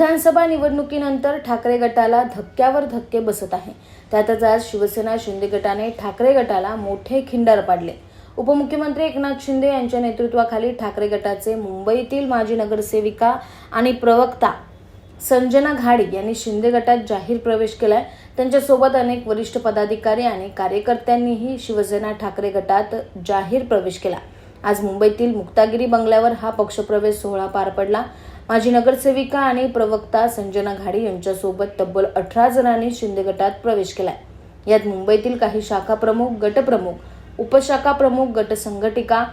विधानसभा निवडणुकीनंतर ठाकरे गटाला धक्क्यावर धक्के बसत आहे. त्यातच आज शिवसेना शिंदे गटाने ठाकरे गटाला मोठे खिंडार पाडले. उपमुख्यमंत्री एकनाथ शिंदे यांच्या नेतृत्वाखाली ठाकरे गटाचे मुंबईतील माजी नगरसेविका आणि प्रवक्ता संजना घाडी यांनी शिंदे गटात जाहीर प्रवेश केलाय. त्यांच्यासोबत अनेक वरिष्ठ पदाधिकारी आणि कार्यकर्त्यांनीही शिवसेना ठाकरे गटात जाहीर प्रवेश केला. आज मुंबईतील मुक्तागिरी बंगल्यावर हा पक्षप्रवेश सोहळा पार पडला. माजी नगरसेविका आणि प्रवक्ता संजना घाडी यांच्यासोबत तब्बल अठरा जणांनी शिंदे गटात प्रवेश केलाय. यात मुंबईतील काही शाखा प्रमुख गटप्रमुख उपशाखा प्रमुख गट संघटिका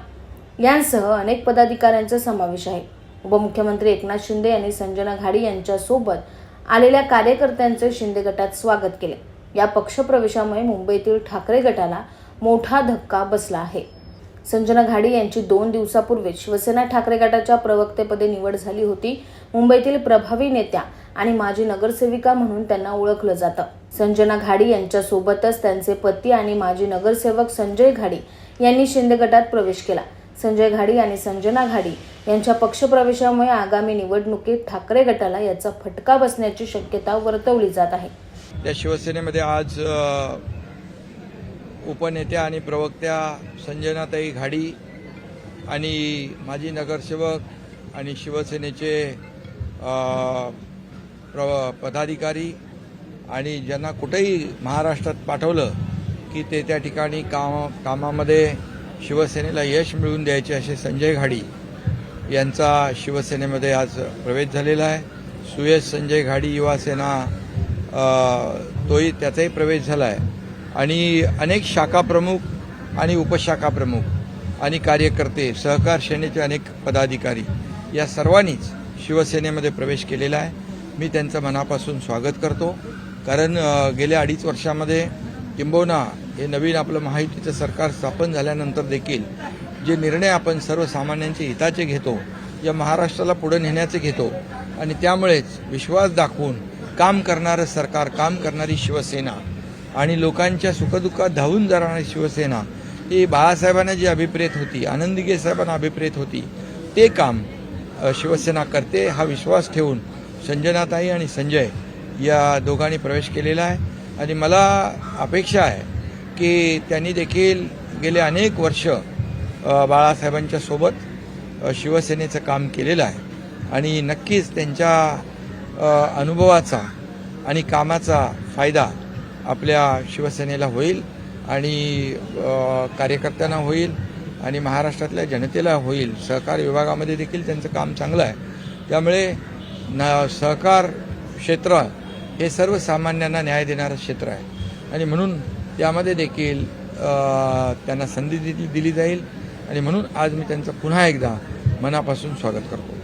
यांसह अनेक पदाधिकाऱ्यांचा समावेश आहे. उपमुख्यमंत्री एकनाथ शिंदे यांनी संजना घाडी यांच्यासोबत आलेल्या कार्यकर्त्यांचे शिंदे गटात स्वागत केले. या पक्षप्रवेशामुळे मुंबईतील ठाकरे गटाला मोठा धक्का बसला आहे. संजना घाडी यांची दोन दिवसापूर्वी शिवसेना ठाकरे गटाच्या प्रवक्तेपदी निवड झाली होती. मुंबईतील प्रभावी नेत्या आणि माजी नगरसेविका म्हणून त्यांना ओळखलं जातं. संजना घाडी यांच्यासोबतच त्यांचे पती आणि माजी नगरसेवक संजय घाडी यांनी शिंदे गटात प्रवेश केला. संजय घाडी आणि संजना घाडी यांच्या पक्षप्रवेशामुळे आगामी निवडणुकीत ठाकरे गटाला याचा फटका बसण्याची शक्यता वर्तवली जात आहे. या शिवसेनेमध्ये आज उपनेत्या आणि प्रवक्त्या संजनाताई घाडी आणि माजी नगरसेवक आणि शिवसेनेचे प्र पदाधिकारी आणि ज्यांना कुठेही महाराष्ट्रात पाठवलं की ते त्या ठिकाणी काम कामामध्ये शिवसेनेला यश मिळवून द्यायचे असे संजय घाडी यांचा शिवसेनेमध्ये आज प्रवेश झालेला आहे. सुयश संजय घाडी युवा सेना तोही त्याचाही प्रवेश झाला आहे. आणि अनेक शाखा प्रमुख आणि उपशाखा प्रमुख आणि कार्यकर्ते सहकार सेनेचे अनेक पदाधिकारी या सर्वांनीच शिवसेनेमध्ये प्रवेश केलेला आहे. मी त्यांचं मनापासून स्वागत करतो. कारण गेल्या अडीच वर्षामध्ये किंबहुना हे नवीन आपलं महायुतीचं सरकार स्थापन झाल्यानंतर देखील जे निर्णय आपण सर्वसामान्यांचे हिताचे घेतो या महाराष्ट्राला पुढे नेण्याचे घेतो आणि त्यामुळेच विश्वास दाखवून काम करणारं सरकार काम करणारी शिवसेना आणि लोकांच्या सुखदुःखात धावून जाणारी शिवसेना ही बाळासाहेबांना जी अभिप्रेत होती आनंदीगे साहेबांना अभिप्रेत होती ते काम शिवसेना करते हा विश्वास ठेवून संजनाताई आणि संजय या दोघांनी प्रवेश केलेला आहे. आणि मला अपेक्षा आहे की त्यांनी देखील गेले अनेक वर्ष बाळासाहेबांच्या सोबत शिवसेनेचं काम केलेलं आहे. आणि नक्कीच त्यांच्या अनुभवाचा आणि कामाचा फायदा आपल्या शिवसेनेला होईल आणि कार्यकर्त्यांना होईल आणि महाराष्ट्रातल्या जनतेला होईल. सहकार विभागामध्ये देखील त्यांचं काम चांगलं आहे. त्यामुळे न सहकार क्षेत्र हे सर्वसामान्यांना न्याय देणारं क्षेत्र आहे. आणि म्हणून त्यामध्ये देखील त्यांना संधी दिली दिली जाईल. आणि म्हणून आज मी त्यांचं पुन्हा एकदा मनापासून स्वागत करतो.